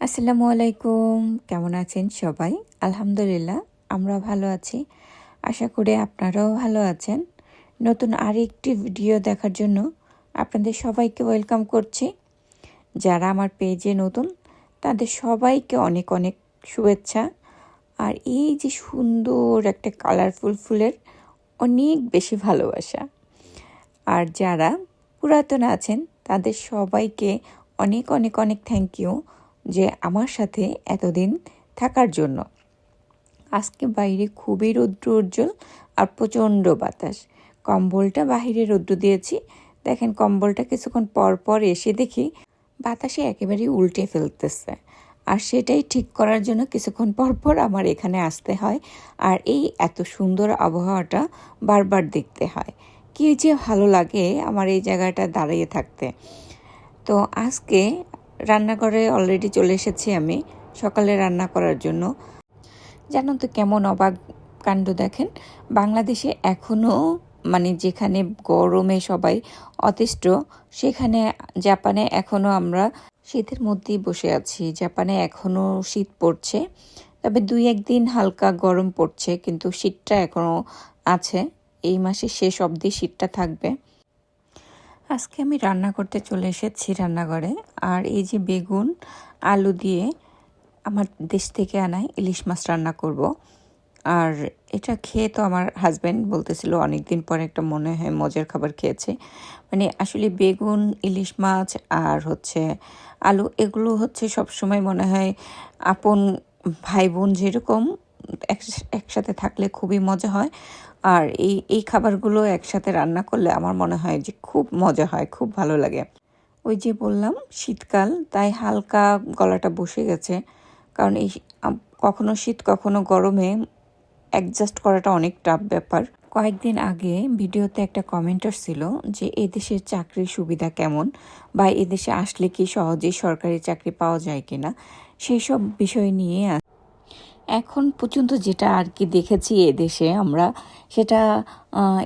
আসসালামু আলাইকুম। কেমন আছেন সবাই? আলহামদুলিল্লাহ, আমরা ভালো আছি। আশা করি আপনারাও ভালো আছেন। নতুন আরেকটি ভিডিও দেখার জন্য আপনাদের সবাইকে ওয়েলকাম করছি। যারা আমার পেজে নতুন, তাদের সবাইকে অনেক অনেক শুভেচ্ছা। আর এই যে সুন্দর একটা কালারফুল ফুলের অনেক বেশি ভালোবাসা। আর যারা পুরাতন আছেন, তাদের সবাইকে অনেক অনেক অনেক থ্যাংক ইউ যে আমার সাথে এতদিন থাকার জন্য। আজকে বাইরে খুবই রৌদ্র উজ্জ্বল আর প্রচণ্ড বাতাস। কম্বলটা বাহিরে রৌদ্র দিয়েছি। দেখেন কম্বলটা কিছুক্ষণ পর পর এসে দেখি বাতাসে একেবারেই উল্টে ফেলতেছে। আর সেটাই ঠিক করার জন্য কিছুক্ষণ পর পর আমার এখানে আসতে হয় আর এই এত সুন্দর আবহাওয়াটা বারবার দেখতে হয়। কী যে ভালো লাগে আমার এই জায়গাটা দাঁড়িয়ে থাকতে। তো আজকে রান্নাঘরে অলরেডি চলে এসেছি আমি। সকালে রান্না করার জন্য। জানো তো কেমন অবাক কাণ্ড দেখেন? বাংলাদেশে এখনও মানে যেখানে গরমে সবাই অতিষ্ঠ, সেখানে জাপানে এখনও আমরা শীতের মধ্যেই বসে আছি। জাপানে এখনও শীত পড়ছে, তবে দুই একদিন হালকা গরম পড়ছে, কিন্তু শীতটা এখনও আছে। এই মাসে শেষ অবধি শীতটা থাকবে। আজকে আমি রান্না করতে চলে এসেছি রান্নাঘরে। আর এই যে বেগুন, আলু দিয়ে আমার দেশ থেকে আনাই ইলিশ মাছ রান্না করব। আর এটা খেয়ে তো আমার হাজব্যান্ড বলতেছিল অনেক দিন পরে একটা মনে হয় মজার খাবার খেয়েছে। মানে আসলে বেগুন, ইলিশ মাছ আর হচ্ছে আলু, এগুলো হচ্ছে সবসময় মনে হয় আপন ভাই বোন যেরকম একসাথে থাকলে খুবই মজা হয়। আর এই এই খাবারগুলো একসাথে রান্না করলে আমার মনে হয় যে খুব মজা হয়, খুব ভালো লাগে। ওই যে বললাম, শীতকাল, তাই হালকা গলাটা বসে গেছে। কারণ এই কখনো শীত, কখনো গরমে অ্যাডজাস্ট করাটা অনেক টাফ ব্যাপার। কয়েকদিন আগে ভিডিওতে একটা কমেন্ট ছিল যে এদেশের চাকরির সুবিধা কেমন বা এদেশে আসলে কি সহজেই সরকারি চাকরি পাওয়া যায় কিনা সেই সব বিষয় নিয়ে এখন পর্যন্ত যেটা আর কি দেখেছি এদেশে আমরা, সেটা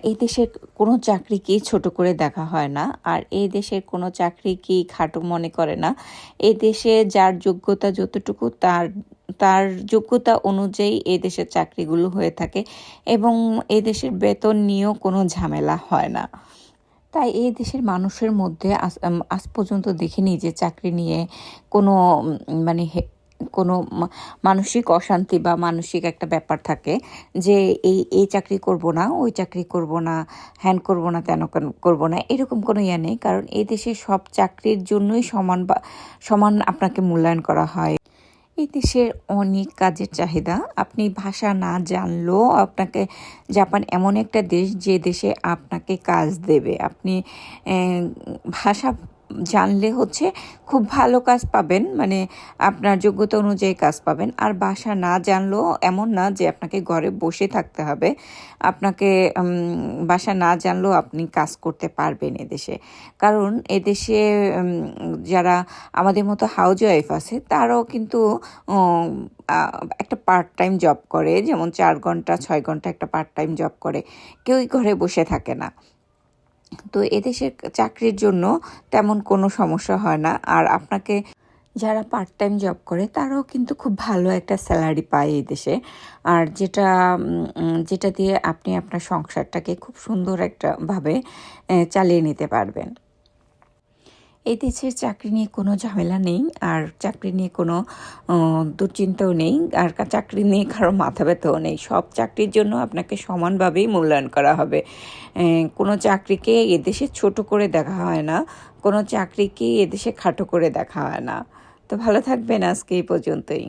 এই দেশের কোনো চাকরিকেই ছোট করে দেখা হয় না। আর এই দেশের কোনো চাকরিকেই খাটো মনে করে না। এই দেশে যার যোগ্যতা যতটুকু, তার তার যোগ্যতা অনুযায়ী এই দেশের চাকরিগুলো হয়ে থাকে এবং এই দেশের বেতন নিয়েও কোনো ঝামেলা হয় না। তাই এই দেশের মানুষের মধ্যে আজ পর্যন্ত দেখিনি যে চাকরি নিয়ে কোনো মানে কোনো মানসিক অশান্তি বা মানসিক একটা ব্যাপার থাকে যে এই এই চাকরি করব না, ওই চাকরি করব না, হ্যান করব না, তেন করব না, এরকম কোনো ইয়ে নেই। কারণ এই দেশে সব চাকরির জন্যই সমান বা, সমান আপনাকে মূল্যায়ন করা হয়। এই দেশের অনেক কাজের চাহিদা, আপনি ভাষা না জানলেও আপনাকে, জাপান এমন একটা দেশ যে দেশে আপনাকে কাজ দেবে। আপনি ভাষা জানলে হচ্ছে খুব ভালো কাজ পাবেন মানে আপনার যোগ্যতা অনুযায়ী কাজ পাবেন। আর বাসা না জানলেও এমন না যে আপনাকে ঘরে বসে থাকতে হবে। আপনাকে বাসা না জানলেও আপনি কাজ করতে পারবেন এদেশে। কারণ এদেশে যারা আমাদের মতো হাউজ ওয়াইফ আছে, তারাও কিন্তু একটা পার্ট টাইম জব করে। যেমন চার ঘণ্টা, ছয় ঘণ্টা একটা পার্ট টাইম জব করে। কেউই ঘরে বসে থাকে না। তো এদেশের চাকরির জন্য তেমন কোনো সমস্যা হয় না। আর আপনাকে যারা পার্ট টাইম জব করে, তারাও কিন্তু খুব ভালো একটা স্যালারি পায় এই দেশে। আর যেটা যেটা দিয়ে আপনি আপনার সংসারটাকে খুব সুন্দর একটা ভাবে চালিয়ে নিতে পারবেন। এই দেশের চাকরি নিয়ে কোনো ঝামেলা নেই, আর চাকরি নিয়ে কোনো দুশ্চিন্তাও নেই, আর চাকরি নিয়ে কারও মাথা ব্যথাও নেই। সব চাকরির জন্য আপনাকে সমানভাবেই মূল্যায়ন করা হবে। কোনো চাকরিকে এদেশে ছোট করে দেখা হয় না, কোনো চাকরিকে এদেশে খাটো করে দেখা হয় না। তো ভালো থাকবেন আজকে এই পর্যন্তই।